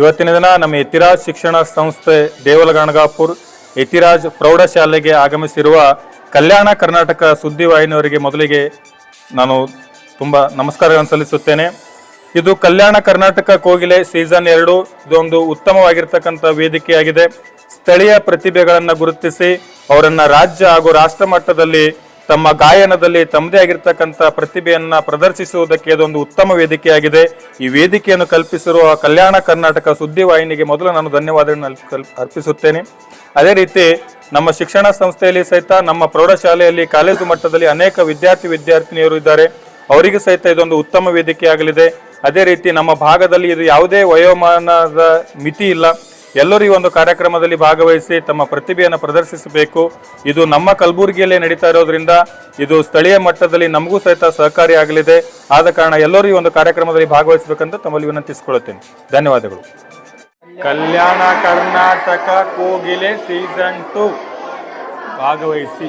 ಇವತ್ತಿನ ದಿನ ನಮ್ಮ ಯತಿರಾಜ್ ಶಿಕ್ಷಣ ಸಂಸ್ಥೆ ದೇವಲಗಣಗಾಪುರ್ ಯತಿರಾಜ್ ಪ್ರೌಢಶಾಲೆಗೆ ಆಗಮಿಸಿರುವ ಕಲ್ಯಾಣ ಕರ್ನಾಟಕ ಸುದ್ದಿವಾಹಿನಿಯವರಿಗೆ ಮೊದಲಿಗೆ ನಾನು ತುಂಬ ನಮಸ್ಕಾರಗಳನ್ನು ಸಲ್ಲಿಸುತ್ತೇನೆ. ಇದು ಕಲ್ಯಾಣ ಕರ್ನಾಟಕ ಕೋಗಿಲೆ ಸೀಸನ್ ಎರಡು. ಇದೊಂದು ಉತ್ತಮವಾಗಿರ್ತಕ್ಕಂಥ ವೇದಿಕೆಯಾಗಿದೆ. ಸ್ಥಳೀಯ ಪ್ರತಿಭೆಗಳನ್ನು ಗುರುತಿಸಿ ಅವರನ್ನು ರಾಜ್ಯ ಹಾಗೂ ರಾಷ್ಟ್ರ ಮಟ್ಟದಲ್ಲಿ ತಮ್ಮ ಗಾಯನದಲ್ಲಿ ತಮ್ಮದೇ ಆಗಿರ್ತಕ್ಕಂಥ ಪ್ರತಿಭೆಯನ್ನ ಪ್ರದರ್ಶಿಸುವುದಕ್ಕೆ ಇದೊಂದು ಉತ್ತಮ ವೇದಿಕೆಯಾಗಿದೆ. ಈ ವೇದಿಕೆಯನ್ನು ಕಲ್ಪಿಸಿರುವ ಕಲ್ಯಾಣ ಕರ್ನಾಟಕ ಸುದ್ದಿವಾಹಿನಿಗೆ ಮೊದಲು ನಾನು ಧನ್ಯವಾದಗಳನ್ನು ಅರ್ಪಿಸುತ್ತೇನೆ. ಅದೇ ರೀತಿ ನಮ್ಮ ಶಿಕ್ಷಣ ಸಂಸ್ಥೆಯಲ್ಲಿ ಸಹಿತ ನಮ್ಮ ಪ್ರೌಢಶಾಲೆಯಲ್ಲಿ, ಕಾಲೇಜು ಮಟ್ಟದಲ್ಲಿ ಅನೇಕ ವಿದ್ಯಾರ್ಥಿ ವಿದ್ಯಾರ್ಥಿನಿಯರು ಇದ್ದಾರೆ. ಅವರಿಗೆ ಸಹಿತ ಇದೊಂದು ಉತ್ತಮ ವೇದಿಕೆಯಾಗಲಿದೆ. ಅದೇ ರೀತಿ ನಮ್ಮ ಭಾಗದಲ್ಲಿ ಇದು ಯಾವುದೇ ವಯೋಮಾನದ ಮಿತಿ ಇಲ್ಲ. ಎಲ್ಲರೂ ಈ ಒಂದು ಕಾರ್ಯಕ್ರಮದಲ್ಲಿ ಭಾಗವಹಿಸಿ ತಮ್ಮ ಪ್ರತಿಭೆಯನ್ನು ಪ್ರದರ್ಶಿಸಬೇಕು. ಇದು ನಮ್ಮ ಕಲಬುರಗಿಯಲ್ಲೇ ನಡೀತಾ ಇರೋದ್ರಿಂದ ಇದು ಸ್ಥಳೀಯ ಮಟ್ಟದಲ್ಲಿ ನಮಗೂ ಸಹಿತ ಸಹಕಾರಿಯಾಗಲಿದೆ ಆದ ಕಾರಣ ಎಲ್ಲರೂ ಈ ಒಂದು ಕಾರ್ಯಕ್ರಮದಲ್ಲಿ ಭಾಗವಹಿಸಬೇಕಂತ ತಮ್ಮಲ್ಲಿ ವಿನಂತಿಸಿಕೊಳ್ಳುತ್ತೇನೆ. ಧನ್ಯವಾದಗಳು. ಕಲ್ಯಾಣ ಕರ್ನಾಟಕ ಕೋಗಿಲೆ ಸೀಸನ್ ಟು ಭಾಗವಹಿಸಿ.